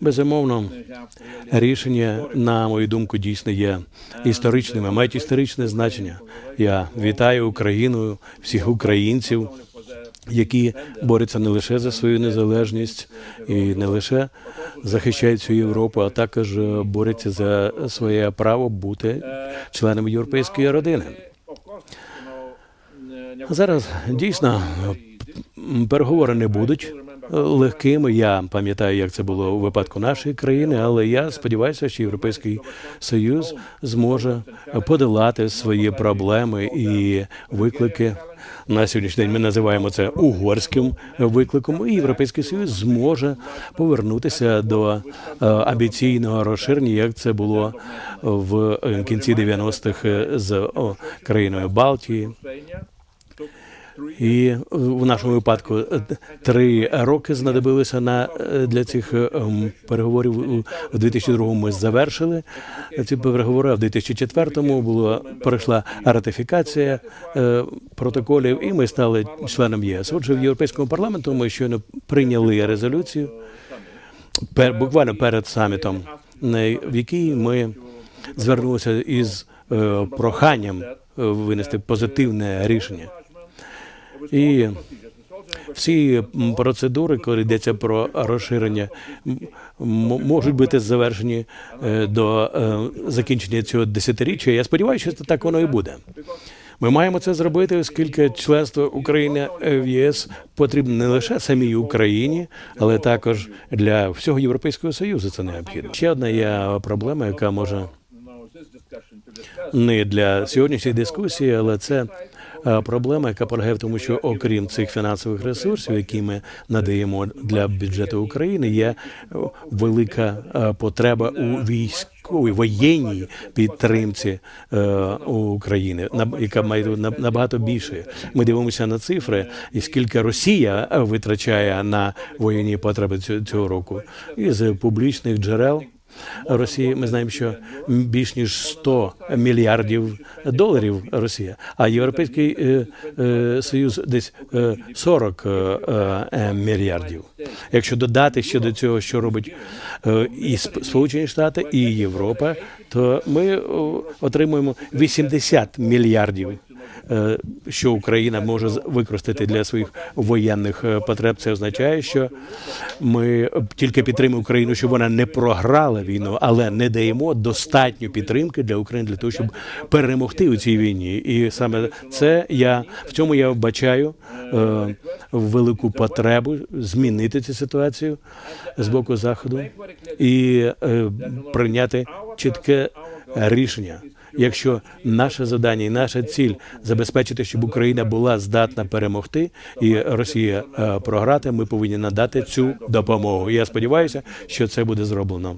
Безумовно, рішення, на мою думку, дійсно є історичними, мають історичне значення. Я вітаю Україну, всіх українців, які борються не лише за свою незалежність і не лише захищають цю Європу, а також е, борються за своє право бути членами європейської родини. Зараз дійсно переговори не будуть е, легкими. Я пам'ятаю, як це було у випадку нашої країни, але я сподіваюся, що Європейський Союз зможе подолати свої проблеми і виклики. На сьогоднішній день ми називаємо це угорським викликом. І Європейський Союз зможе повернутися до е, амбіційного розширення, як це було в е, кінці 90-х з о, країною Балтії. І в нашому випадку е, три роки знадобилися на е, для цих е, переговорів. У- У 2002 ми завершили ці переговори. А в 2004 було пройшла ратифікація протоколів, і ми стали членом ЄС. Отже, в європейському парламенту ми щойно прийняли резолюцію пер, буквально перед самітом, в якій ми звернулися із проханням винести позитивне рішення. І всі процедури, коли йдеться про розширення, можуть бути завершені е, до е, закінчення цього десятиріччя. Я сподіваюся, що так воно і буде. Ми маємо це зробити, оскільки членство України в ЄС потрібно не лише самій Україні, але також для всього Європейського союзу. Це необхідно. Ще одна є проблема, яка може не для сьогоднішньої дискусії, але це проблема, яка полягає в тому, що окрім цих фінансових ресурсів, які ми надаємо для бюджету України, є е, велика е, потреба у військовій воєнній підтримці е, України, яка має набагато більше. Ми дивимося на цифри, і скільки Росія е, витрачає на воєнні потреби цього року із публічних джерел. Росії ми знаємо, що більш ніж 100 мільярдів доларів Росія, а Європейський е, е, Союз десь е, 40 е, е, мільярдів. Якщо додати ще до цього, що робить е, і Сп- Сполучені Штати, і Європа, то ми отримуємо 80 мільярдів. Е, Що Україна може використати для своїх воєнних е, потреб, це означає, що ми тільки підтримуємо Україну, щоб вона не програла війну, але не даємо достатньо підтримки для України для того, щоб перемогти у цій війні. І саме це я в цьому я вбачаю е, велику потребу змінити цю ситуацію з боку заходу і е, прийняти чітке рішення. Якщо наше завдання і наша ціль забезпечити, щоб Україна була здатна перемогти і Росія е, програти, ми повинні надати цю допомогу. Я сподіваюся, що це буде зроблено.